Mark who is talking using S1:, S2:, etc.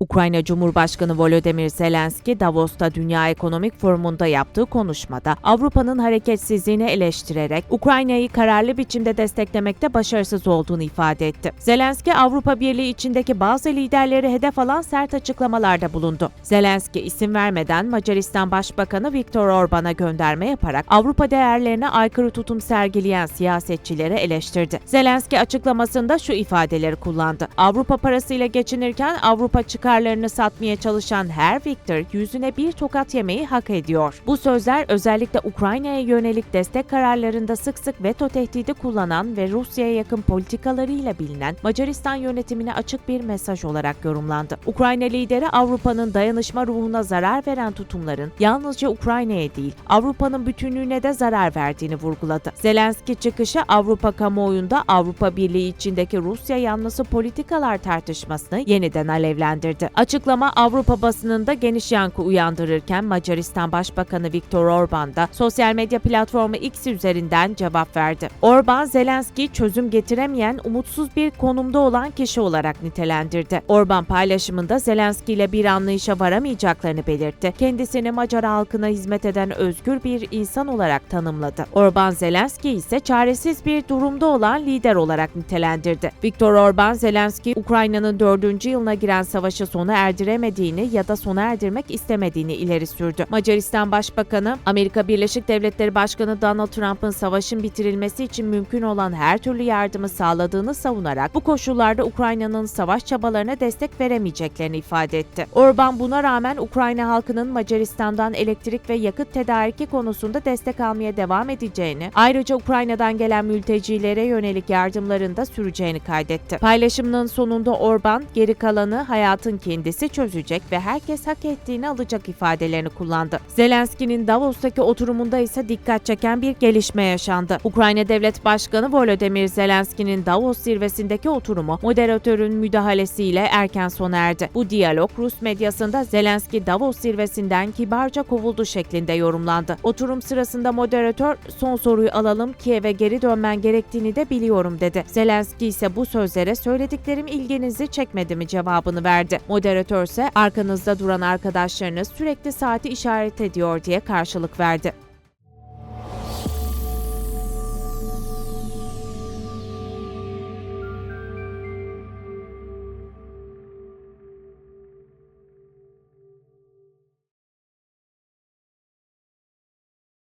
S1: Ukrayna Cumhurbaşkanı Volodymyr Zelenski, Davos'ta Dünya Ekonomik Forumu'nda yaptığı konuşmada Avrupa'nın hareketsizliğini eleştirerek Ukrayna'yı kararlı biçimde desteklemekte başarısız olduğunu ifade etti. Zelenski, Avrupa Birliği içindeki bazı liderleri hedef alan sert açıklamalarda bulundu. Zelenski isim vermeden Macaristan Başbakanı Viktor Orban'a gönderme yaparak Avrupa değerlerine aykırı tutum sergileyen siyasetçileri eleştirdi. Zelenski açıklamasında şu ifadeleri kullandı. Avrupa parasıyla geçinirken Avrupa çıkarlarını satmaya çalışan her Viktor yüzüne bir tokat yemeyi hak ediyor. Bu sözler özellikle Ukrayna'ya yönelik destek kararlarında sık sık veto tehdidi kullanan ve Rusya'ya yakın politikalarıyla bilinen Macaristan yönetimine açık bir mesaj olarak yorumlandı. Ukrayna lideri Avrupa'nın dayanışma ruhuna zarar veren tutumların yalnızca Ukrayna'ya değil, Avrupa'nın bütünlüğüne de zarar verdiğini vurguladı. Zelenski çıkışı Avrupa kamuoyunda Avrupa Birliği içindeki Rusya yanlısı politikalar tartışmasını yeniden alevlendirdi. Açıklama Avrupa basınında geniş yankı uyandırırken Macaristan Başbakanı Viktor Orban da sosyal medya platformu X üzerinden cevap verdi. Orban, Zelenski'yi çözüm getiremeyen, umutsuz bir konumda olan kişi olarak nitelendirdi. Orban paylaşımında Zelenski ile bir anlayışa varamayacaklarını belirtti. Kendisini Macar halkına hizmet eden özgür bir insan olarak tanımladı. Orban Zelenski ise çaresiz bir durumda olan lider olarak nitelendirdi. Viktor Orban, Zelenski, Ukrayna'nın dördüncü yılına giren savaşı sona erdiremediğini ya da sona erdirmek istemediğini ileri sürdü. Macaristan Başbakanı, Amerika Birleşik Devletleri Başkanı Donald Trump'ın savaşın bitirilmesi için mümkün olan her türlü yardımı sağladığını savunarak bu koşullarda Ukrayna'nın savaş çabalarına destek veremeyeceklerini ifade etti. Orban buna rağmen Ukrayna halkının Macaristan'dan elektrik ve yakıt tedariki konusunda destek almaya devam edeceğini, ayrıca Ukrayna'dan gelen mültecilere yönelik yardımların da süreceğini kaydetti. Paylaşımının sonunda Orban, geri kalanı hayatın kendisi çözecek ve herkes hak ettiğini alacak ifadelerini kullandı. Zelenski'nin Davos'taki oturumunda ise dikkat çeken bir gelişme yaşandı. Ukrayna Devlet Başkanı Volodymyr Zelenski'nin Davos zirvesindeki oturumu moderatörün müdahalesiyle erken sona erdi. Bu diyalog Rus medyasında Zelenski Davos zirvesinden kibarca kovuldu şeklinde yorumlandı. Oturum sırasında moderatör son soruyu alalım Kiev'e geri dönmen gerektiğini de biliyorum dedi. Zelenski ise bu sözlere söylediklerim ilginizi çekmedi mi cevabını verdi. Moderatör ise arkanızda duran arkadaşlarınız sürekli saati işaret ediyor diye karşılık verdi.